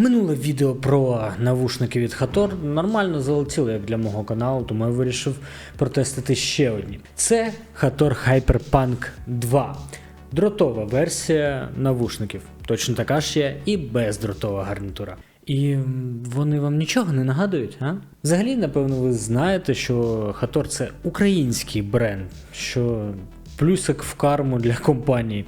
Минуле відео про навушники від Hator нормально залетіло як для мого каналу, тому я вирішив протестити ще одні. Це Hator Hyperpunk 2. Дротова версія навушників. Точно така ж є і бездротова гарнітура. І вони вам нічого не нагадують, а? Взагалі, напевно, ви знаєте, що Hator це український бренд, що плюсик в карму для компанії.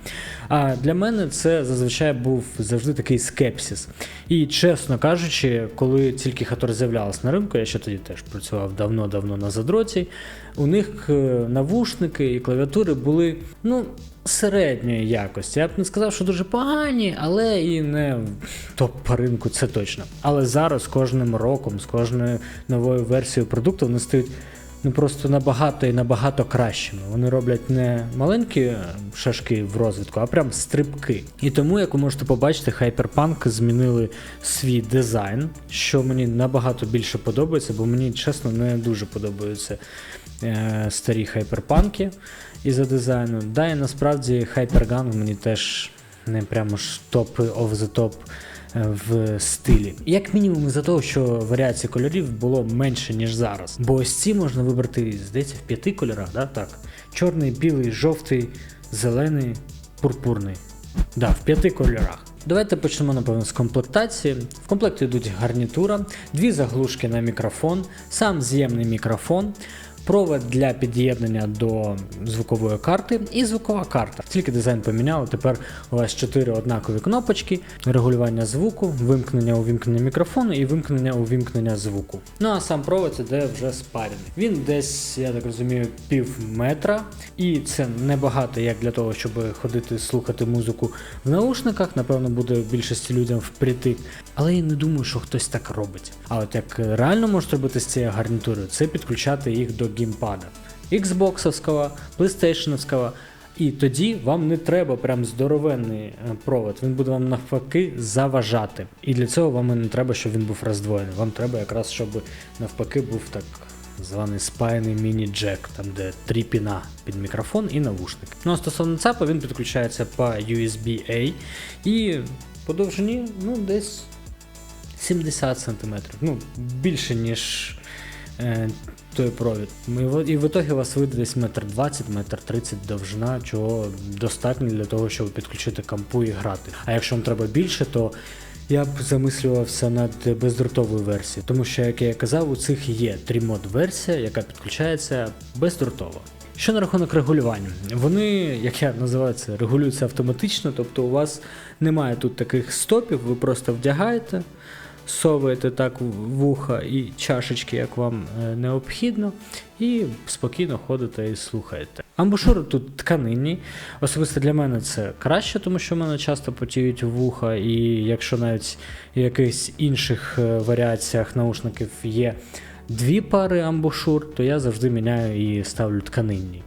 А для мене це зазвичай був завжди такий скепсис. І чесно кажучи, коли тільки Хатор з'являлась на ринку, я ще тоді теж працював давно-давно на задроті, у них е, навушники і клавіатури були ну, середньої якості. Я б не сказав, що дуже погані, але і не топ по ринку, це точно. Але зараз з кожним роком, з кожною новою версією продукту вони стають ну просто набагато і набагато кращими. Вони роблять не маленькі шашки в розвитку, а прям стрибки. І тому, як ви можете побачити, Hyperpunk змінили свій дизайн, що мені набагато більше подобається, бо мені чесно не дуже подобаються е, старі хайперпанки із-за дизайну. Да, і насправді Hypergun мені теж не прямо ж топ of the е, в стилі. Як мінімум із-за того, що варіацій кольорів було менше, ніж зараз. Бо ось ці можна вибрати, здається, в п'яти кольорах, да? так? Чорний, білий, жовтий, зелений, пурпурний. Да, в п'яти кольорах. Давайте почнемо, напевно, з комплектації. В комплекті йдуть гарнітура, дві заглушки на мікрофон, сам з'ємний мікрофон, провод для під'єднання до звукової карти і звукова карта. Тільки дизайн поміняли. Тепер у вас чотири однакові кнопочки: регулювання звуку, вимкнення увімкнення мікрофону і вимкнення увімкнення звуку. Ну а сам провод іде вже спарений. Він десь, я так розумію, пів метра, і це небагато як для того, щоб ходити слухати музику в наушниках. Напевно, буде більшості людям впритик. Але я не думаю, що хтось так робить. А от як реально можуть робити з цією гарнітурою, це підключати їх до геймпада. Xboxовського, PlayStationовського. І тоді вам не треба прям здоровенний е, провод, він буде вам навпаки заважати. І для цього вам і не треба, щоб він був роздвоєний. Вам треба якраз, щоб навпаки був так званий спаяний міні-джек, там де три піна під мікрофон і навушник. Ну а стосовно ЦАПа, він підключається по USB-A і по довжині ну, десь 70 см. Ну, більше, ніж е, той провід. І в- ітогі у вас вийде десь метр 20, метр 30 довжина, чого достатньо для того, щоб підключити кампу і грати. А якщо вам треба більше, то я б замислювався над бездротовою версією, тому що, як я казав, у цих є трімод версія, яка підключається бездротово. Що на рахунок регулювання? Вони, як я називаю це, регулюються автоматично, тобто у вас немає тут таких стопів, ви просто вдягаєте, совуєте так вуха і чашечки, як вам е, необхідно, і спокійно ходите і слухаєте. Амбушури тут тканинні. Особисто для мене це краще, тому що в мене часто потіють вуха, і якщо навіть в якихось інших е, варіаціях наушників є дві пари амбушур, то я завжди міняю і ставлю тканинні.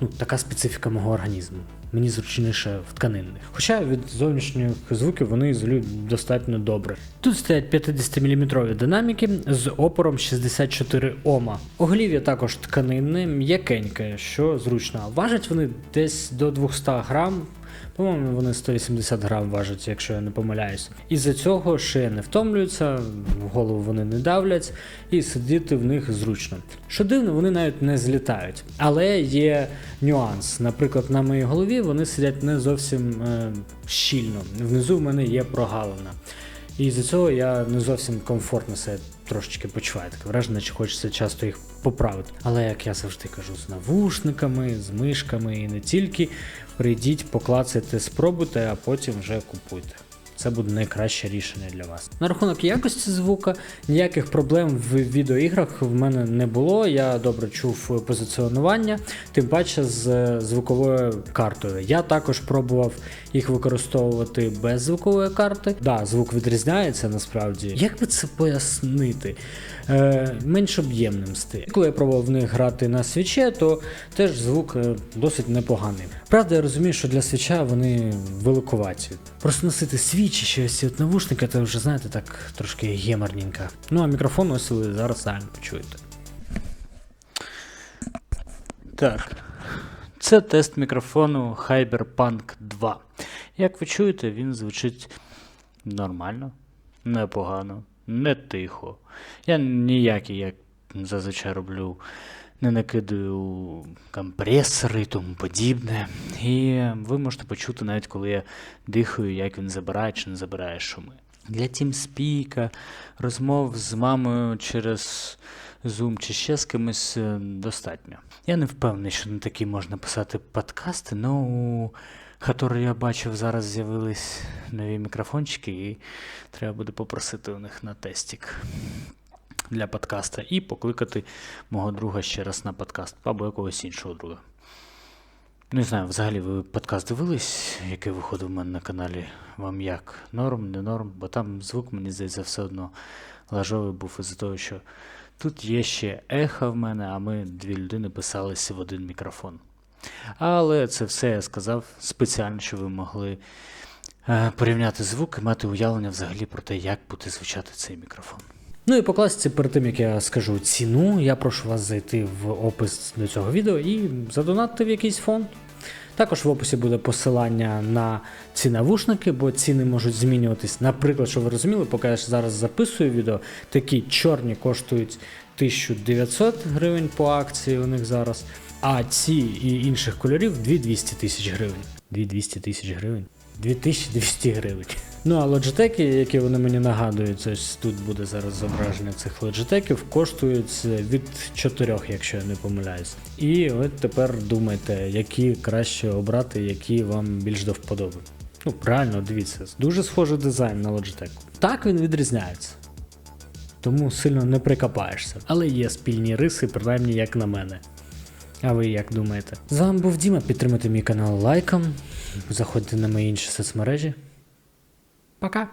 Ну, така специфіка мого організму. Мені зручніше в тканинних. Хоча від зовнішніх звуків вони ізолюють достатньо добре. Тут стоять 50-мм динаміки з опором 64 Ома. Оголів'я також тканинне, м'якеньке, що зручно. Важать вони десь до 200 грам. По-моєму, вони 180 грам важать, якщо я не помиляюсь. Із-за цього шия не втомлюється, в голову вони не давлять, і сидіти в них зручно. Що дивно, вони навіть не злітають. Але є нюанс. Наприклад, на моїй голові вони сидять не зовсім е, щільно. Внизу в мене є прогалина. І з-за цього я не зовсім комфортно себе трошечки почуваю. Таке враження, чи хочеться часто їх поправити. Але як я завжди кажу, з навушниками, з мишками і не тільки, прийдіть, поклацайте, спробуйте, а потім вже купуйте. Це буде найкраще рішення для вас. На рахунок якості звука, ніяких проблем в відеоіграх в мене не було. Я добре чув позиціонування, тим паче з звуковою картою. Я також пробував їх використовувати без звукової карти. Да, звук відрізняється насправді. Як би це пояснити? Е, менш об'ємним стиль. Коли я пробував в них грати на свіче, то теж звук е, досить непоганий. Правда, я розумію, що для свіча вони великуваті. Просто носити ще ось от навушники, це вже знаєте так трошки геморненько. Ну а мікрофон ось ви зараз самі почуєте. Так. Це тест мікрофону Hyperpunk 2. Як ви чуєте, він звучить нормально. непогано, не тихо. Я ніякий, як зазвичай роблю, не накидаю компресори і тому подібне. І ви можете почути навіть коли я дихаю, як він забирає чи не забирає шуми. Для TeamSpeak, розмов з мамою через Zoom чи ще з кимось е, достатньо. Я не впевнений, що на такі можна писати подкасти, але у Хатору я бачив, зараз з'явились нові мікрофончики, і треба буде попросити у них на тестик для подкаста і покликати мого друга ще раз на подкаст або якогось іншого друга. Не знаю, взагалі ви подкаст дивились, який виходив у мене на каналі. Вам як? Норм, не норм? Бо там звук, мені здається, все одно лажовий був із-за того, що тут є ще ехо в мене, а ми дві людини писалися в один мікрофон. Але це все я сказав спеціально, щоб ви могли е, порівняти звук і мати уявлення взагалі про те, як буде звучати цей мікрофон. Ну і по класиці, перед тим як я скажу ціну, я прошу вас зайти в опис до цього відео і задонатити в якийсь фонд. Також в описі буде посилання на ці навушники, бо ціни можуть змінюватись. Наприклад, щоб ви розуміли, поки я зараз записую відео, такі чорні коштують 1900 гривень по акції у них зараз, а ці і інших кольорів 2200 тисяч гривень. 2200 тисяч гривень. 2200 гривень. Ну а лоджитеки, які вони мені нагадують, ось тут буде зараз зображення цих лоджитеків, коштують від 4, якщо я не помиляюсь. І от тепер думайте, які краще обрати, які вам більш до вподоби. Ну, реально, дивіться, дуже схожий дизайн на Logitech. Так він відрізняється. Тому сильно не прикопаєшся. Але є спільні риси, принаймні як на мене. А ви як думаєте? З вами був Діма. Підтримайте мій канал лайком. Заходьте на мої інші соцмережі. Пока!